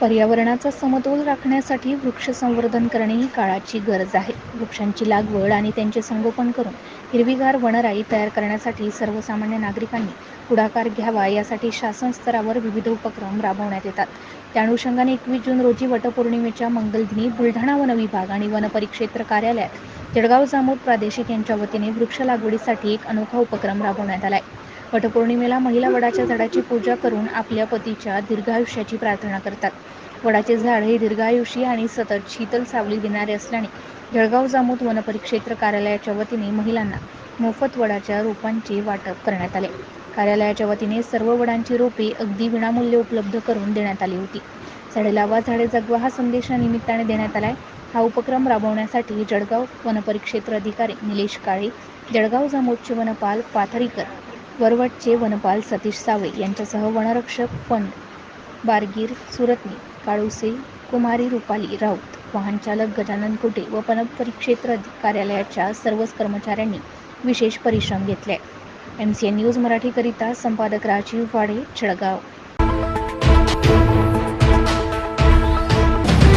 पर्यावरणाचा समतोल राखण्यासाठी वृक्ष संवर्धन करणे ही काळाची गरज आहे. वृक्षांची लागवड आणि त्यांचे संगोपन करून हिरवीगार वनराई तयार करण्यासाठी सर्वसामान्य नागरिकांनी पुढाकार घ्यावा यासाठी शासन स्तरावर विविध उपक्रम राबवण्यात येतात. त्या अनुषंगाने एकवीस जून रोजी वटपौर्णिमेच्या मंगलदिनी बुलढाणा वन विभाग आणि वनपरिक्षेत्र कार्यालयात जळगाव जामोद प्रादेशिक यांच्या वतीने वृक्ष लागवडीसाठी एक अनोखा उपक्रम राबवण्यात आला आहे वटपौर्णिमेला महिला वडाच्या झाडाची पूजा करून आपल्या पतीच्या दीर्घायुष्याची प्रार्थना करतात. वडाचे झाड हे दीर्घायुषी आणि सतत शीतल सावली देणारे असल्याने जळगाव जामोद वनपरिक्षेत्र कार्यालयाच्या वतीने महिलांना मोफत वडाच्या रोपांचे वाटप करण्यात आले. कार्यालयाच्या वतीने सर्व वडांची रोपे अगदी विनामूल्य उपलब्ध करून देण्यात आली होती. झाडे लावा झाडे जगवा हा संदेश या निमित्ताने देण्यात आलाय. हा उपक्रम राबवण्यासाठी जळगाव वनपरिक्षेत्र अधिकारी निलेश काळे, जळगाव जामोदचे वनपाल पाथरीकर, वरवटचे वनपाल सतीश सावळे यांच्यासह वनरक्षक फंड बारगीर सुरतनी, काळुसे, कुमारी रुपाली राऊत, वाहनचालक गजानन कुटे व वनपरिक्षेत्र कार्यालयाच्या सर्वच कर्मचाऱ्यांनी विशेष परिश्रम घेतले. एम सी एन न्यूज मराठीकरिता संपादक राजीव वाडे, जळगाव